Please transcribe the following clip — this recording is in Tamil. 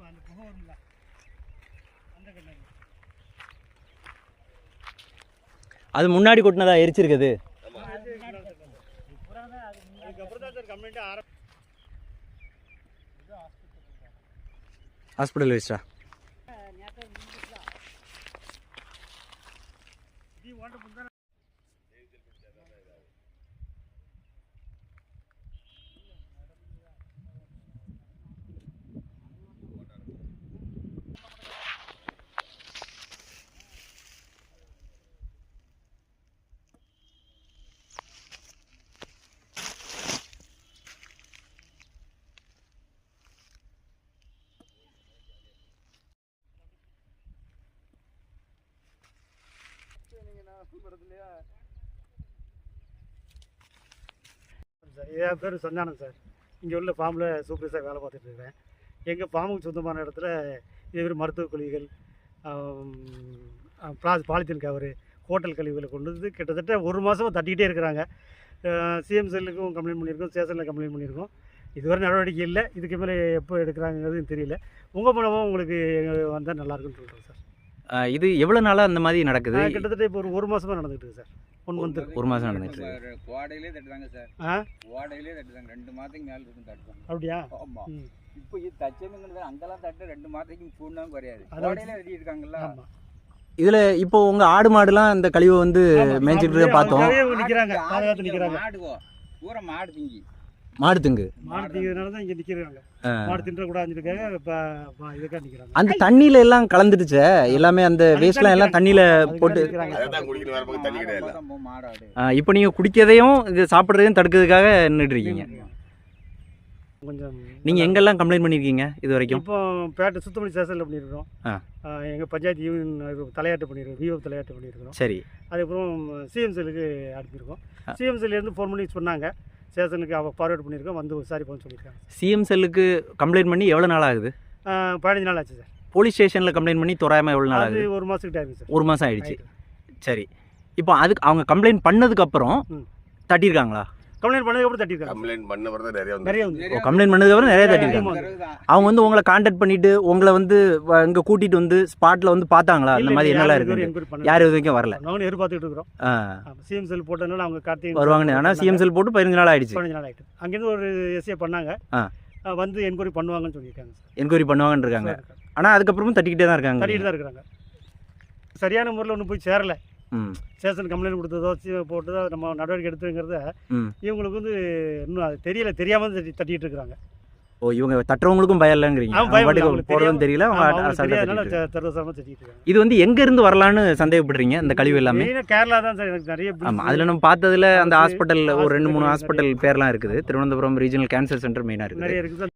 இப்போ அந்த புகை வரும்ல அந்த கண்ணாடி அது முன்னாடி கொட்டினதா எரிச்சிருக்குது? ஹாஸ்பிட்டல் வேஸ்டா சார் என் பேர் சந்தானம் சார். இங்கே உள்ள ஃபார்மில் சூப்பர்வைசர் வேலை பார்த்துட்டு இருக்கிறேன் எங்கள் ஃபார்முக்கு சொந்தமான இடத்துல இதே மருத்துவ கழிவுகள் பிளாஸ் பாலித்தீன் கவரு ஹோட்டல் கழிவுகளை கொண்டு வந்து கிட்டத்தட்ட ஒரு மாதமாக தட்டிக்கிட்டே இருக்கிறாங்க. சிஎம் செல்லுக்கும் கம்ப்ளைண்ட் பண்ணியிருக்கோம் ஸ்டேஷனில் கம்ப்ளைண்ட் பண்ணியிருக்கோம். இதுவரை நடவடிக்கை இல்லை இதுக்கு மேலே எப்போ எடுக்கிறாங்கிறது தெரியல. உங்கள் மூலமாக உங்களுக்கு வந்தால் நல்லாயிருக்குன்னு சொல்கிறேன் சார். இது எவ்வளோ நாளாக அந்த மாதிரி நடக்குது கிட்டத்தட்ட இப்போ ஒரு ஒரு மாதமாக நடந்துகிட்டு இருக்கு சார் ஒன் மந்த் ஒரு மாதம் நடந்துட்டு இருக்கு கோடையிலே தட்டுதாங்க சார் ஆ கோடையிலே தட்டுதாங்க ரெண்டு மாதத்துக்கு மேலே இருக்கும் தட்டுவாங்க அப்படியா ஆமா ம் இப்போ இது தச்சனுங்கிறது அங்கெல்லாம் தட்டு ரெண்டு மாதத்துக்கு சூழ்நாம் குறையாது அதை கோடையிலே தட்டி இருக்காங்கல்ல ஆமாம் இதில் இப்போ உங்கள் ஆடு மாடுலாம் இந்த கழிவை வந்து மேய்ச்சிட்டு இருக்க பார்த்தோம் நிற்கிறாங்க மாடுவோ பூரா மாடு திங்கி மாடு திங்கு. மாடு திங்கிறதுனால தான் இங்கே நிற்கிறாங்க மாடு தின்றக்கூடாதுக்காக இப்போ இதுக்காக நிற்கிறாங்க அந்த தண்ணியில எல்லாம் கலந்துடுச்சே? எல்லாமே அந்த வேஸ்ட்லாம் எல்லாம் தண்ணியில போட்டு இப்போ நீங்கள் குடிக்கிறதையும் இது சாப்பிட்றதையும் தடுக்கிறதுக்காக நின்றுட்டு இருக்கீங்க. கொஞ்சம் நீங்கள் எங்கெல்லாம் கம்ப்ளைண்ட் பண்ணியிருக்கீங்க இது வரைக்கும்? இப்போ பேட்டை சுத்தமல்லி ஸ்டேஷனில் பண்ணியிருக்கிறோம் ஆ. எங்கள் பஞ்சாயத்து யூனியன் தலையாட்டு பண்ணியிருக்கோம் விஓ தலையாட்டு பண்ணியிருக்கிறோம் சரி. அதுக்கப்புறம் சிஎம்சிலுக்கு அனுப்பியிருக்கோம். சிஎம்சிலேருந்து ஃபோன் பண்ணி சொன்னாங்க. ஸ்டேஷனுக்கு அவள் ஃபார்வேர்ட் பண்ணியிருக்கோம் வந்து விசாரிப்போம்னு சொல்லியிருக்காங்க. சிஎம் செல்லுக்கு கம்ப்ளைண்ட் பண்ணி எவ்வளோ நாள் ஆகுது? பதினஞ்சு நாள் ஆச்சு சார். போலீஸ் ஸ்டேஷனில் கம்ப்ளைண்ட் பண்ணி தோராயமாக எவ்வளோ நாள் அது ஆகுது ஒரு மாதத்துக்கிட்ட ஆகுது சார். ஒரு மாதம் ஆயிடுச்சு. சரி. இப்போ அதுக்கு அவங்க கம்ப்ளைண்ட் பண்ணதுக்கப்புறம். தட்டியிருக்காங்களா? கம்ப்ளைண்ட் பண்ணதுக்கப்புறம் தட்டியிருக்காங்க. கம்ப்ளைண்ட் பண்ண பிறகு நிறைய வந்து நிறைய வந்து. ஓ கம்ப்ளைண்ட் பண்ணதுக்கப்புறம் நிறைய தட்டியிருக்காங்க. ஆமா. அவங்க வந்து உங்களை காண்டாக்ட் பண்ணிட்டு உங்களை வந்து இங்க கூட்டிட்டு வந்து ஸ்பாட்ல வந்து பார்த்தாங்களா? அந்த மாதிரி என்னெல்லாம் இருக்கு யார் இது வரைக்கும் வரல. நாங்களும் எதிர்பார்த்துட்டு இருக்கிறோம். ஆ, சிஎம் செல் போட்டதுனால அவங்க கார்த்திகை வருவாங்கன்னு ஆனால் சிஎம் செல் போட்டு பதினஞ்சு நாள் ஆயிடுச்சு. பதினஞ்சு நாள் ஆகிட்டு அங்கேருந்து ஒரு எஸ்ஏ பண்ணாங்க. வந்து என்கொயரி பண்ணுவாங்கன்னு சொல்லியிருக்காங்க என்கொயரி பண்ணுவாங்கன்னு இருக்காங்க. ஆனால் அதுக்கப்புறமும் தட்டிக்கிட்டே தான் இருக்காங்க. தட்டிட்டு தான் இருக்கிறாங்க சரியான முறையில் ஒன்றும் போய் சேரலை. ஸ்டேஷன் கம்ப்ளைண்ட் கொடுத்ததோ போட்டதோ நம்ம நடவடிக்கை எடுத்துங்கிறத இவங்களுக்கு வந்து இன்னும் அது தெரியல தெரியாமல் தட்டி தட்டிட்டு இருக்கிறாங்க ஓ இவங்க தட்டுறவங்களுக்கும் பயம் இல்லைங்கிறீங்க. போடுறதும் தெரியல இது வந்து எங்க இருந்து வரலான்னு சந்தேகப்படுறீங்க இந்த கழிவு எல்லாமே? கேரளா தான் சார் எனக்கு நிறைய ஆமா அதுல நம்ம பார்த்ததுல அந்த ஹாஸ்பிட்டல் ஒரு ரெண்டு மூணு ஹாஸ்பிட்டல் பேர்லாம் இருக்குது. திருவனந்தபுரம் ரீஜனல் கேன்சர் சென்டர் மெயினா இருக்குது.